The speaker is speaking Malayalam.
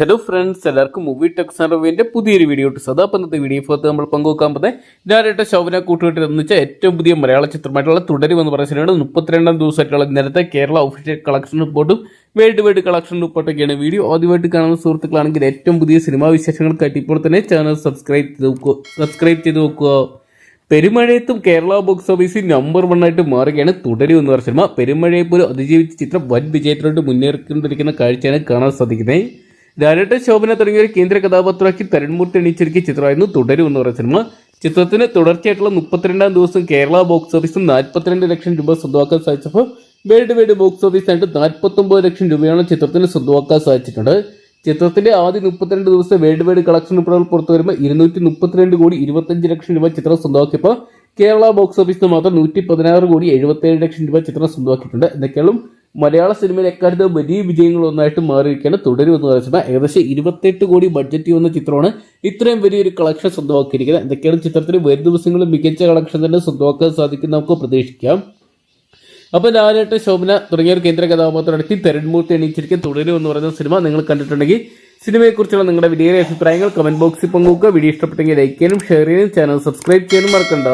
ഹലോ ഫ്രണ്ട്സ് എല്ലാവർക്കും മൂവി ടെക്സ് റിവ്യൂവിന്റെ പുതിയൊരു വീഡിയോ ഇട്ട് സദാ പന്നത്തെ വീഡിയോ ഫോർത്ത് നമ്മൾ പങ്കുവെക്കാൻ പോകുന്നത്. ഞാനായിട്ട് ശോഭന കൂട്ടുകെട്ട് എന്ന് വെച്ചാൽ ഏറ്റവും പുതിയ മലയാള ചിത്രമായിട്ടുള്ള തുടരുമെന്ന് പറയുന്ന സിനിമയാണ് മുപ്പത്തിരണ്ടാം ദിവസമായിട്ടുള്ള നേരത്തെ കേരള ഒഫീഷ്യൽ കളക്ഷൻ റിപ്പോർട്ടും വേൾഡ് വൈഡ് കളക്ഷൻ റിപ്പോർട്ടൊക്കെയാണ് വീഡിയോ ആദ്യമായിട്ട് കാണുന്ന സുഹൃത്തുക്കളാണെങ്കിൽ ഏറ്റവും പുതിയ സിനിമാ വിശേഷങ്ങൾക്കായിട്ട് ഇപ്പോൾ തന്നെ ചാനൽ സബ്സ്ക്രൈബ് ചെയ്ത് നോക്കുക സബ്സ്ക്രൈബ് ചെയ്ത് നോക്കുക പെരുമഴയത്തും കേരള ബോക്സ് ഓഫീസിൽ നമ്പർ വൺ ആയിട്ട് മാറുകയാണ് തുടരും എന്ന് പറഞ്ഞ സിനിമ പെരുമഴയെ പോലും അതിജീവിച്ച ചിത്രം വൻ വിജയത്തിലോട്ട് മുന്നേറിക്കൊണ്ടിരിക്കുന്ന കാഴ്ചയാണ് കാണാൻ സാധിക്കുന്നത്. ലാലേട്ട ശോഭന തുടങ്ങിയ ഒരു കേന്ദ്ര കഥാപാത്രമാക്കി തരൺമൂർത്തി എണീച്ചിരിക്കിയ ചിത്രമായിരുന്നു തുടരും എന്ന് പറയുന്ന സിനിമ. ചിത്രത്തിന് തുടർച്ചയായിട്ടുള്ള മുപ്പത്തിരണ്ടാം ദിവസം കേരള ബോക്സ് ഓഫീസിൽ നാൽപ്പത്തിരണ്ട് ലക്ഷം രൂപ സ്വന്തമാക്കാൻ സാധിച്ചപ്പോൾ വേൾഡ് വൈഡ് ബോക്സ് ഓഫീസായിട്ട് നാൽപ്പത്തൊമ്പത് ലക്ഷം രൂപയാണ് ചിത്രത്തിന് സ്വന്തമാക്കാൻ സാധിച്ചിട്ടുണ്ട്. ചിത്രത്തിന്റെ ആദ്യ മുപ്പത്തിരണ്ട് ദിവസത്തെ വേൾഡ് വൈഡ് കളക്ഷൻ റിപ്പോർട്ടുകൾ പുറത്തു വരുമ്പോൾ ഇരുന്നൂറ്റി മുപ്പത്തിരണ്ട് കോടി ഇരുപത്തഞ്ച് ലക്ഷം രൂപ ചിത്രം സ്വന്തമാക്കിയപ്പോൾ കേരള ബോക്സ് ഓഫീസിൽ മാത്രം നൂറ്റി പതിനാറ് കോടി എഴുപത്തേഴ് ലക്ഷം രൂപ ചിത്രം സ്വന്തമാക്കിയിട്ടുണ്ട്. എന്തൊക്കെയാണ് മലയാള സിനിമയിൽ എക്കാലത്ത് വലിയ വിജയങ്ങളൊന്നായിട്ട് മാറിയിരിക്കുകയാണ്. തുടരുമെന്ന് പറയുന്ന സിനിമ ഏകദേശം ഇരുപത്തെട്ട് കോടി ബഡ്ജറ്റ് വന്ന ചിത്രമാണ്. ഇത്രയും വലിയൊരു കളക്ഷൻ സ്വന്തമാക്കിയിരിക്കുന്നത്. എന്തൊക്കെയാണ് ചിത്രത്തിന് വരും ദിവസങ്ങളിൽ മികച്ച കളക്ഷൻ തന്നെ സ്വന്തമാക്കാൻ സാധിക്കും നമുക്ക് പ്രതീക്ഷിക്കാം. അപ്പോൾ ലാലേട്ട ശോഭന തുടങ്ങിയ ഒരു കേന്ദ്ര കഥാപാത്രം നടത്തി തരൺമൂർത്തി എണീച്ചിരിക്കും തുടരും എന്ന് പറയുന്ന സിനിമ നിങ്ങൾ കണ്ടിട്ടുണ്ടെങ്കിൽ സിനിമയെക്കുറിച്ചുള്ള നിങ്ങളുടെ വിലയേറിയ അഭിപ്രായങ്ങൾ കമന്റ് ബോക്സിൽ പങ്കുവെക്കുക. വീഡിയോ ഇഷ്ടപ്പെട്ടെങ്കിൽ ലൈക്ക് ചെയ്യാനും ഷെയർ ചെയ്യാനും ചാനൽ സബ്സ്ക്രൈബ് ചെയ്യാനും മറക്കണ്ട.